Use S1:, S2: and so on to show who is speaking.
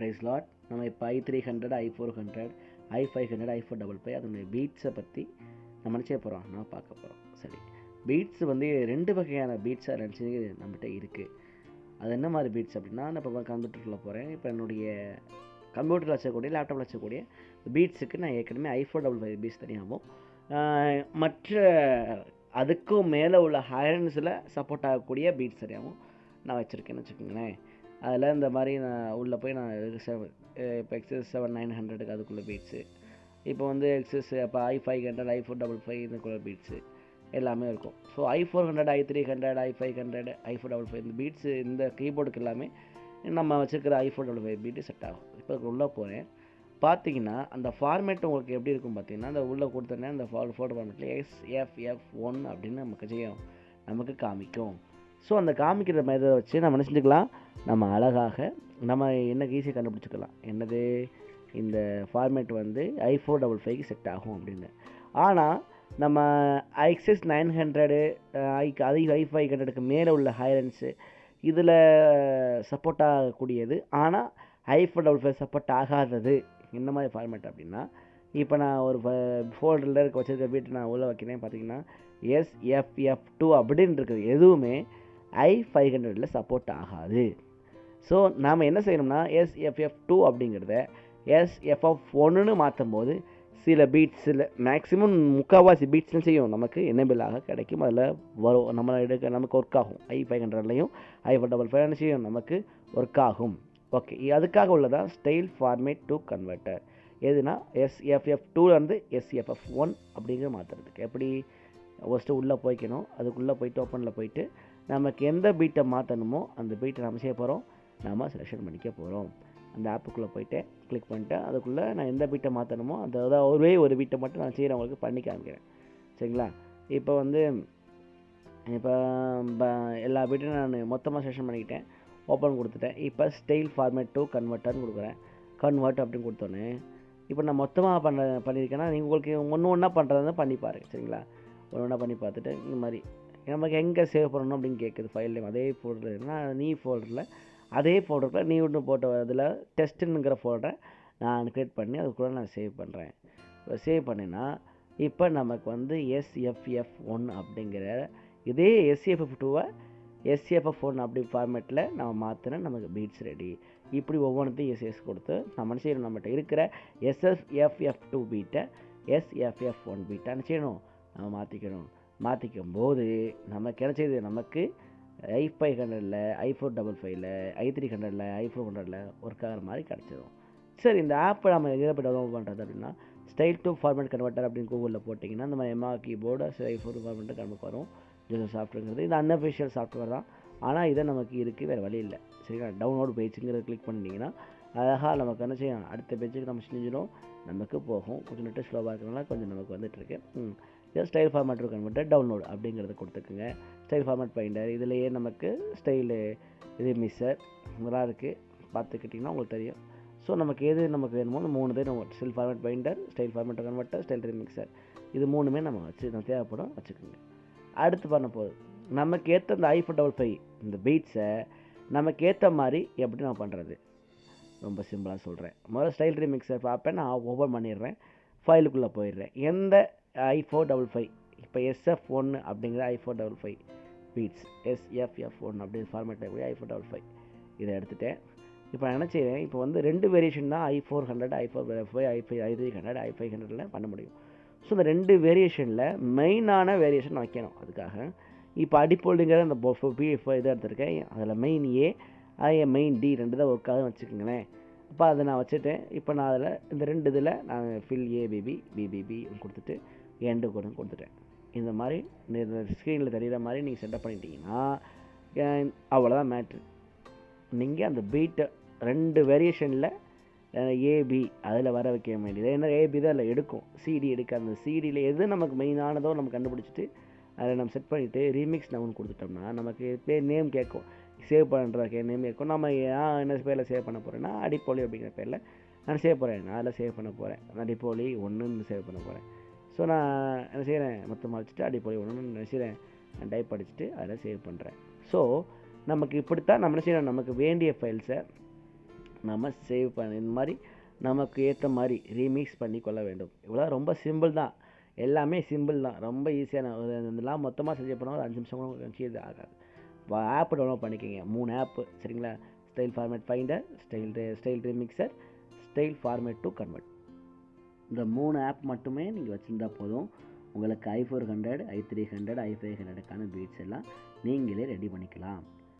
S1: Price lot நம்ம இப்போ I three hundred I four hundred I five hundred I four double five அதனுடைய பீட்ஸை பற்றி நம்ம நினச்சே போகிறோம் நம்ம பார்க்க போகிறோம் சரி. பீட்ஸ் வந்து ரெண்டு வகையான பீட்ஸாக நினச்சி நம்மகிட்ட இருக்குது அது என்ன மாதிரி பீட்ஸ் அப்படின்னா நான் இப்போ கம்ப்யூட்டரில் போகிறேன் இப்போ என்னுடைய கம்ப்யூட்டரில் வச்சக்கூடிய லேப்டாப்பில் வச்சக்கூடிய பீட்ஸுக்கு நான் ஏற்கனவே I four double five beads தனியாகவும் மற்ற அதுக்கும் மேலே உள்ள ஹயரன்ஸில் சப்போர்ட் ஆகக்கூடிய பீட்ஸ் தனியாகவும் நான் வச்சுருக்கேன்னு வச்சுக்கோங்களேன். அதில் இந்த மாதிரி நான் உள்ளே போய் நான் செவன் இப்போ எக்ஸஸ் செவன் நைன் ஹண்ட்ரடுக்கு அதுக்குள்ளே பீட்ஸு இப்போ வந்து எக்ஸஸ் இப்போ I five hundred I four double five இதுக்குள்ளே பீட்ஸு எல்லாமே இருக்கும். So I four hundred I three hundred I five hundred I four double five இந்த பீட்ஸு இந்த கீபோர்டுக்கு எல்லாமே நம்ம வச்சுருக்கிற I four double five beat set ஆகும். இப்போ உள்ளே போகிறேன் பார்த்தீங்கன்னா அந்த ஃபார்மேட் உங்களுக்கு எப்படி இருக்கும் பார்த்தீங்கன்னா அந்த உள்ளே கொடுத்தோன்னே அந்த ஃபோட்டோ ஃபோட்டோ ஃபார்மேட்டில் எஸ் எஃப் எஃப் ஒன் அப்படின்னு நமக்கு செய்யும் நமக்கு காமிக்கும். ஸோ அந்த காமிக்கிற மாதிரி வச்சு நம்ம என்ன செஞ்சுக்கலாம்? நம்ம அழகாக நம்ம என்ன ஈஸியாக கண்டுபிடிச்சிக்கலாம். என்னது? இந்த ஃபார்மேட் வந்து ஐ ஃபோர் டபுள் ஃபைவ்க்கு செட் ஆகும் அப்படின்னு. ஆனால் நம்ம ஐஎக்ஸஸ் நைன் ஹண்ட்ரடு ஐ அதிக ஐ ஃபைவ் ஹண்ட்ரடுக்கு மேலே உள்ள ஹைரன்ஸு இதில் சப்போர்ட் ஆகக்கூடியது. ஆனால் I four double five support ஆகாதது. என்ன மாதிரி ஃபார்மேட் அப்படின்னா இப்போ நான் ஒரு ஃபோல்டரில் இருக்க வச்சுருக்க வீட்டை நான் உள்ளே வைக்கிறேன். பார்த்தீங்கன்னா எஸ்எஃப்எஃப் டூ அப்படின்னு இருக்குது. எதுவுமே ஐ ஃபைவ் ஹண்ட்ரடில் சப்போர்ட் ஆகாது. ஸோ நாம் என்ன செய்யணும்னா எஸ்எஃப்எஃப் டூ அப்படிங்கிறத எஸ்எஃப்எஃப் ஒன்றுன்னு மாற்றும் போது சில பீட்ஸில் மேக்ஸிமம் முக்கால்வாசி பீட்ஸ்னு செய்யும். நமக்கு என்னபிளாக கிடைக்கும். அதில் வரும். நம்ம எடுக்க நமக்கு ஒர்க் ஆகும். ஐ ஃபைவ் ஹண்ட்ரட்லையும் ஐ ஃபோர் டபுள் ஃபைவ் செய்யும். நமக்கு ஒர்க் ஆகும். ஓகே அதுக்காக உள்ளதான் ஸ்டைல் ஃபார்மேட் டு கன்வெர்ட்டர் எதுனா எஸ்எஃப்எஃப் டூலேருந்து எஸ்எஃப்எஃப் ஒன் அப்படிங்கிற மாற்றுறதுக்கு எப்படி ஃபஸ்ட்டு உள்ளே போய்க்கணும் அதுக்குள்ளே போயிட்டு ஓப்பனில் போயிட்டு நமக்கு எந்த பீட்டை மாற்றணுமோ அந்த பீட்டை நம்ம செய்ய போகிறோம் நாம் செலெக்ஷன் பண்ணிக்க போகிறோம் அந்த ஆப்புக்குள்ளே போயிட்டு கிளிக் பண்ணிட்டேன் அதுக்குள்ளே நான் எந்த பீட்டை மாற்றணுமோ அந்த அதாவது ஒரே ஒரு பீட்டை மட்டும் நான் செய்கிறவங்களுக்கு பண்ணி காமிக்கிறேன். சரிங்களா? இப்போ வந்து இப்போ எல்லா பீட்டையும் நான் மொத்தமாக செலெக்ஷன் பண்ணிக்கிட்டேன். ஓப்பன் கொடுத்துட்டேன். இப்போ ஸ்டைல் ஃபார்மேட் டு கன்வெர்ட்டர்னு கொடுக்குறேன். கன்வெர்ட் அப்படின்னு கொடுத்தோன்னே இப்போ நான் மொத்தமாக பண்ண பண்ணியிருக்கேன்னா நீங்கள் உங்களுக்கு ஒன்று ஒன்றா பண்ணுறதா பண்ணி பாருங்கள் சரிங்களா? ஒன்று ஒன்றா பண்ணி பார்த்துட்டு இந்த மாதிரி. நமக்கு எங்கே சேவ் பண்ணணும் அப்படின்னு கேட்குது ஃபைல் நேம் அதே ஃபோல்டர்னா நீ ஃபோல்டரில் அதே ஃபோல்டரில் நீ ஒன்று போட்ட இதில் டெஸ்ட்டுங்கிற ஃபோல்டரை நான் க்ரியேட் பண்ணி அதுக்குள்ளே நான் சேவ் பண்ணுறேன் இப்போ சேவ் பண்ணினா இப்போ நமக்கு வந்து எஸ்எஃப்எஃப் ஒன் அப்படிங்கிற இதே எஸ்எஃப்எஃப் டூவை எஸ்எஃப்எஃப் ஒன் அப்படி ஃபார்மேட்டில் நம்ம மாற்றினா நமக்கு பீட்ஸ் ரெடி இப்படி ஒவ்வொன்றுத்தையும் எஸ்எஸ் கொடுத்து நம்ம செய்யணும்? நம்மகிட்ட இருக்கிற எஸ்எஃப்எஃப்எஃப் டூ பீட்டை எஸ்எஃப்எஃப் ஒன் பீட்டான்னு செய்யணும்? நம்ம மாற்றிக்கணும் மாற்றிக்கும் போது நமக்கு கிடைச்சது நமக்கு ஐ ஃபைவ் ஹண்ட்ரடில் ஐ ஃபோர் டபுள் ஃபைவ்ல ஐ த்ரீ ஹண்ட்ரடில் ஐ ஃபோர் ஹண்ட்ரடில் ஒர்க் ஆகிற மாதிரி கிடச்சிடும் சரி இந்த ஆப்பை நம்ம எதில் போய் டவுன்லோட் பண்ணுறது அப்படின்னா ஸ்டைல் டு ஃபார்மேட் கன்வெர்ட்டர் அப்படின்னு கூகுளில் போட்டிங்கன்னா இந்த மாதிரி எம்ஆ கீபோர்டு ஐ ஃபோர் ஃபார்மேட் நமக்கு வரும். ஜூசர் சாஃப்ட்வேருங்கிறது இது அன்அஃபிஷியல் சாஃப்ட்வேர் தான். ஆனால் இதை நமக்கு இருக்குது வேறு வழி இல்லை. சரிங்களா? டவுன்லோட் பேஜுங்கிறத கிளிக் பண்ணிட்டீங்கன்னா அழகாக நமக்கு என்ன செய்யும்? அடுத்த பேஜுக்கு நம்ம செஞ்சிடும். நமக்கு போகும். கொஞ்சம் நெட்டு ஸ்லோவாக இருக்கிறனால கொஞ்சம் நமக்கு வந்துட்டுருக்கு ம். இதை ஸ்டைல் ஃபார்மேட் கன்வெர்ட்டர் டவுன்லோட் அப்படிங்கிறத கொடுத்துக்குங்க. ஸ்டைல் ஃபார்மேட் பைண்டர் இதுலேயே நமக்கு ஸ்டைலு இது மிஸ்ஸர் இதெல்லாம் இருக்குது பார்த்துக்கிட்டிங்கன்னா உங்களுக்கு தெரியும். ஸோ நமக்கு எது நமக்கு வேணுமோ அந்த மூணு தான் நம்ம style format finder style format converter style mixer இது மூணுமே நம்ம வச்சு நம்ம தேவைப்படும் வச்சுக்கோங்க. அடுத்து பண்ண போகுது நமக்கு ஏற்ற இந்த ஐஃபோ டபுள் ஃபைவ் இந்த பீட்ஸை நமக்கு ஏற்ற மாதிரி எப்படி நான் பண்ணுறது ரொம்ப சிம்பிளாக சொல்கிறேன் முதல்ல ஸ்டைல் ரீமிக்ஸர் பார்ப்பேன். நான் ஓப்பன் பண்ணிடுறேன். ஃபைலுக்குள்ளே போயிடுறேன். எந்த ஐ ஃபோர் டபுள் ஃபைவ் இப்போ எஸ்எஃப் ஒன்று அப்படிங்கிற I four double five beats SFF one அப்படின்னு ஃபார்மேட் கூடிய ஐ ஃபோர் டபுள் ஃபைவ் இதை எடுத்துகிட்டேன் இப்போ நான் என்ன செய்கிறேன் இப்போ வந்து ரெண்டு வேரியேஷன் தான் I four hundred I four five I five I three hundred I five ஹண்ட்ரடில் பண்ண முடியும் ஸோ இந்த ரெண்டு வேரியேஷனில் மெயினான வேரியேஷன் வைக்கணும் அதுக்காக இப்போ அடிப்பொழுங்கிற அந்த பிஎஃப் இதை எடுத்திருக்கேன் அதில் மெயின் ஏ அதே மெயின் டி ரெண்டு தான் ஒர்க் வச்சுக்கோங்களேன் அப்போ அதை நான் வச்சுட்டேன் இப்போ நான் அதில் இந்த ரெண்டு இதில் நான் ஃபில் ஏ பிபி பிபிபி கொடுத்துட்டு எண்டு கூட கொடுத்துட்டேன். இந்த மாதிரி இந்த ஸ்க்ரீனில் தெரிகிற மாதிரி நீங்கள் செட்டப் பண்ணிட்டீங்கன்னா அவ்வளோதான் மேட்ரு நீங்கள் அந்த பீட்டை ரெண்டு வேரியேஷனில் ஏபி அதில் வர வைக்க வேண்டியது. ஏன்னா ஏபி தான் அதில் எடுக்கும். சிடி எடுக்க அந்த சிடியில் எது நமக்கு மெயினானதோ நம்ம கண்டுபிடிச்சிட்டு அதில் நம்ம செட் பண்ணிவிட்டு ரீமிக்ஸ் நவுன் கொடுத்துட்டோம்னா நமக்கு பே நேம் கேட்கும். சேவ் பண்ணுறதுக்கு நேம் கேட்கும். நம்ம நான் என்ன பேரில் சேவ் பண்ண போகிறேன்னா அடிப்பொலி அப்படிங்கிற பேரில். நான் சேவ் போகிறேன் நான் அதில் சேவ் பண்ண போகிறேன் அடிப்பொலி ஒன்றுன்னு சேவ் பண்ண போகிறேன் ஸோ நான் என்ன செய்கிறேன் மொத்தமாக வச்சுட்டு அடிப்பொலி ஒன்றுன்னு என்ன செய்கிறேன் நான் டைப் அடிச்சுட்டு அதில் சேவ் பண்ணுறேன் ஸோ நமக்கு இப்படித்தான் நம்ம என்ன செய்யணும்? நமக்கு வேண்டிய ஃபைல்ஸை நம்ம சேவ் பண்ண இந்த மாதிரி நமக்கு ஏற்ற மாதிரி ரீமிக்ஸ் பண்ணி கொள்ள வேண்டும். இவ்வளோ ரொம்ப சிம்பிள் தான். எல்லாமே சிம்பிள் தான். ரொம்ப ஈஸியான ஒரு இதெல்லாம் மொத்தமாக செஞ்சு போனால் ஒரு அஞ்சு நிமிஷம் கூட இது ஆகாது. ஆப் டவுன்லோட் பண்ணிக்கோங்க. மூணு ஆப்பு சரிங்களா? Style format finder style style remixer style format to convert இந்த மூணு ஆப் மட்டுமே நீங்கள் வச்சுருந்தா போதும். உங்களுக்கு I four hundred I three hundred I five ஹண்ட்ரடுக்கான beats எல்லாம் நீங்களே ரெடி பண்ணிக்கலாம்.